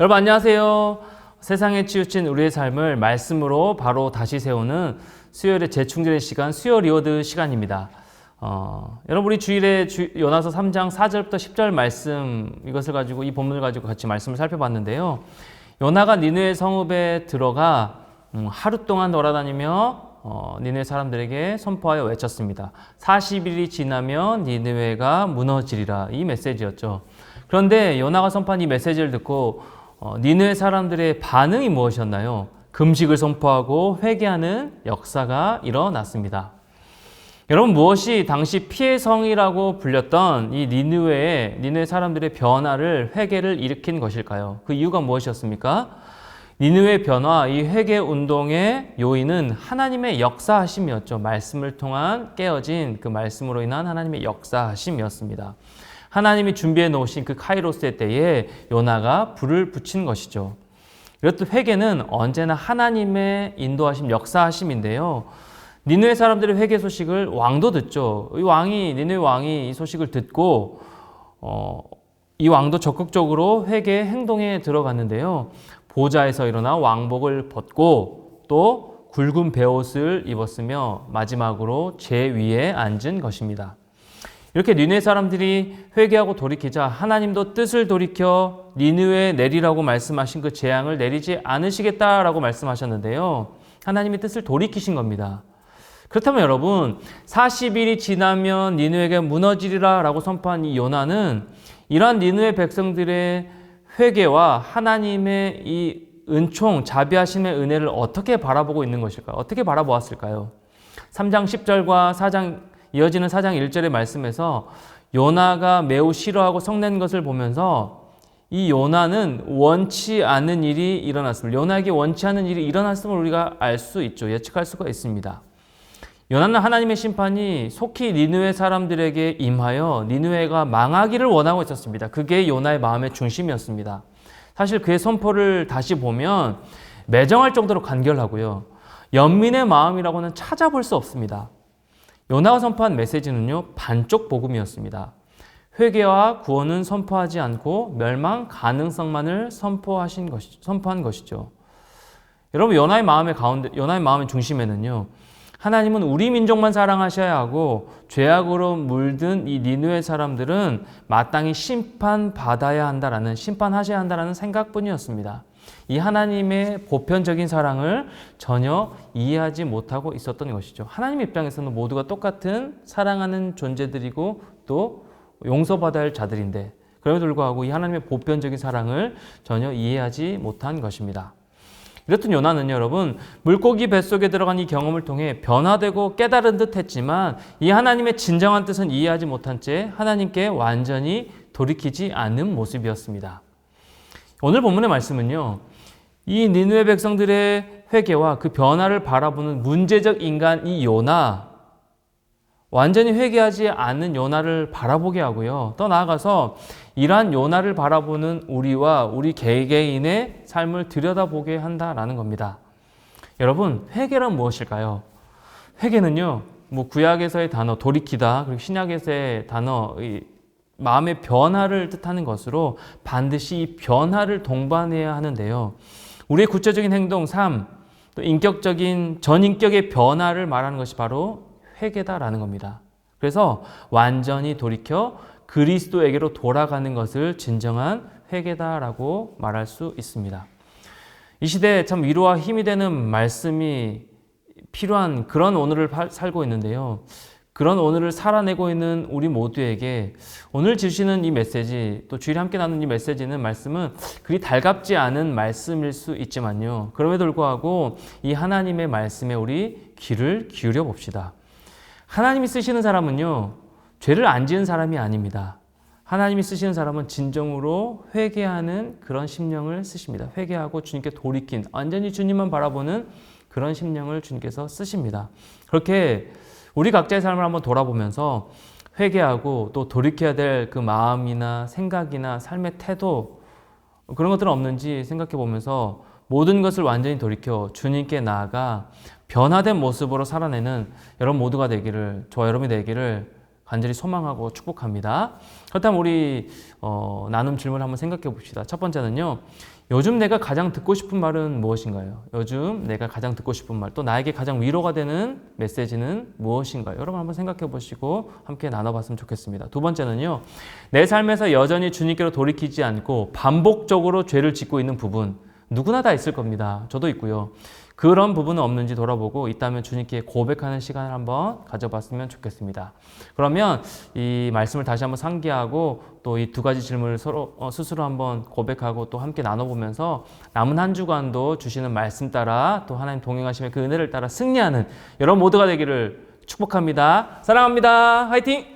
여러분 안녕하세요. 세상에 치우친 우리의 삶을 말씀으로 바로 다시 세우는 수요일의 재충전의 시간, 수요 리워드 시간입니다. 어, 여러분 우리 주일에 주, 요나서 3장 4절부터 10절 말씀 이것을 가지고 이 본문을 가지고 같이 말씀을 살펴봤는데요. 요나가 니느웨 성읍에 들어가 음, 하루 동안 돌아다니며 어, 니느웨 사람들에게 선포하여 외쳤습니다. 40일이 지나면 니느웨가 무너지리라 이 메시지였죠. 그런데 요나가 선포한 이 메시지를 듣고 어, 니느웨 사람들의 반응이 무엇이었나요? 금식을 선포하고 회개하는 역사가 일어났습니다. 여러분 무엇이 당시 피해 성이라고 불렸던 이 니느웨의 니느웨 사람들의 변화를 회개를 일으킨 것일까요? 그 이유가 무엇이었습니까? 니느웨 변화, 이 회개 운동의 요인은 하나님의 역사하심이었죠. 말씀을 통한 깨어진 그 말씀으로 인한 하나님의 역사하심이었습니다. 하나님이 준비해 놓으신 그 카이로스의 때에 요나가 불을 붙인 것이죠. 이렇듯 회개는 언제나 하나님의 인도하심, 역사하심인데요. 니느웨 사람들의 회개 소식을 왕도 듣죠. 이 왕이 니느웨 왕이 이 소식을 듣고 어, 이 왕도 적극적으로 회개 행동에 들어갔는데요. 보좌에서 일어나 왕복을 벗고 또 굵은 베옷을 입었으며 마지막으로 제 위에 앉은 것입니다. 이렇게 니느웨 사람들이 회개하고 돌이키자 하나님도 뜻을 돌이켜 니느웨 내리라고 말씀하신 그 재앙을 내리지 않으시겠다라고 말씀하셨는데요. 하나님의 뜻을 돌이키신 겁니다. 그렇다면 여러분 40일이 지나면 니느웨가 무너지리라라고 선포한 이 요나는 이러한 니느웨 백성들의 회개와 하나님의 이 은총 자비하심의 은혜를 어떻게 바라보고 있는 것일까요? 어떻게 바라보았을까요? 3장 10절과 4장 이어지는 4장 1절의 말씀에서 요나가 매우 싫어하고 성낸 것을 보면서 이 요나는 원치 않는 일이 일어났음을 요나에게 원치 않은 일이 일어났음을 우리가 알 수 있죠. 예측할 수가 있습니다. 요나는 하나님의 심판이 속히 니느웨 사람들에게 임하여 니느웨가 망하기를 원하고 있었습니다. 그게 요나의 마음의 중심이었습니다. 사실 그의 선포를 다시 보면 매정할 정도로 간결하고요. 연민의 마음이라고는 찾아볼 수 없습니다. 요나가 선포한 메시지는요, 반쪽 복음이었습니다. 회개와 구원은 선포하지 않고 멸망 가능성만을 선포하신 것이, 선포한 것이죠. 여러분, 요나의 마음의 가운데, 요나의 마음의 중심에는요, 하나님은 우리 민족만 사랑하셔야 하고 죄악으로 물든 이 니누의 사람들은 마땅히 심판 받아야 한다라는 심판하셔야 한다라는 생각뿐이었습니다. 이 하나님의 보편적인 사랑을 전혀 이해하지 못하고 있었던 것이죠. 하나님 입장에서는 모두가 똑같은 사랑하는 존재들이고 또 용서받아야 할 자들인데 그럼에도 불구하고 이 하나님의 보편적인 사랑을 전혀 이해하지 못한 것입니다. 이렇듯 요나는 여러분 물고기 뱃속에 들어간 이 경험을 통해 변화되고 깨달은 듯 했지만 이 하나님의 진정한 뜻은 이해하지 못한 채 하나님께 완전히 돌이키지 않는 모습이었습니다. 오늘 본문의 말씀은요. 이 니누의 백성들의 회개와 그 변화를 바라보는 문제적 인간 이 요나 완전히 회개하지 않는 요나를 바라보게 하고요. 더 나아가서 이러한 요나를 바라보는 우리와 우리 개개인의 삶을 들여다보게 한다라는 겁니다. 여러분, 회개란 무엇일까요? 회개는요, 뭐 구약에서의 단어 돌이키다, 그리고 신약에서의 단어 마음의 변화를 뜻하는 것으로 반드시 이 변화를 동반해야 하는데요. 우리의 구체적인 행동, 삶, 또 인격적인 전인격의 변화를 말하는 것이 바로 회개다라는 겁니다. 그래서 완전히 돌이켜 그리스도에게로 돌아가는 것을 진정한 회개다라고 말할 수 있습니다. 이 시대에 참 위로와 힘이 되는 말씀이 필요한 그런 오늘을 살고 있는데요. 그런 오늘을 살아내고 있는 우리 모두에게 오늘 주시는 이 메시지 또 주일에 함께 나눈 이 메시지는 말씀은 그리 달갑지 않은 말씀일 수 있지만요. 그럼에도 불구하고 이 하나님의 말씀에 우리 귀를 기울여 봅시다. 하나님이 쓰시는 사람은요, 죄를 안 지은 사람이 아닙니다. 하나님이 쓰시는 사람은 진정으로 회개하는 그런 심령을 쓰십니다. 회개하고 주님께 돌이킨, 완전히 주님만 바라보는 그런 심령을 주님께서 쓰십니다. 그렇게 우리 각자의 삶을 한번 돌아보면서 회개하고 또 돌이켜야 될 그 마음이나 생각이나 삶의 태도 그런 것들은 없는지 생각해 보면서 모든 것을 완전히 돌이켜 주님께 나아가 변화된 모습으로 살아내는 여러분 모두가 되기를 저와 여러분이 되기를 간절히 소망하고 축복합니다. 그렇다면 우리 어, 나눔 질문 한번 생각해 봅시다. 첫 번째는요. 요즘 내가 가장 듣고 싶은 말은 무엇인가요? 요즘 내가 가장 듣고 싶은 말, 또 나에게 가장 위로가 되는 메시지는 무엇인가요? 여러분 한번 생각해 보시고 함께 나눠봤으면 좋겠습니다. 두 번째는요, 내 삶에서 여전히 주님께로 돌이키지 않고 반복적으로 죄를 짓고 있는 부분, 누구나 다 있을 겁니다. 저도 있고요. 그런 부분은 없는지 돌아보고 있다면 주님께 고백하는 시간을 한번 가져봤으면 좋겠습니다. 그러면 이 말씀을 다시 한번 상기하고 또 이 두 가지 질문을 서로 어, 스스로 한번 고백하고 또 함께 나눠보면서 남은 한 주간도 주시는 말씀 따라 또 하나님 동행하심의 그 은혜를 따라 승리하는 여러분 모두가 되기를 축복합니다. 사랑합니다. 화이팅!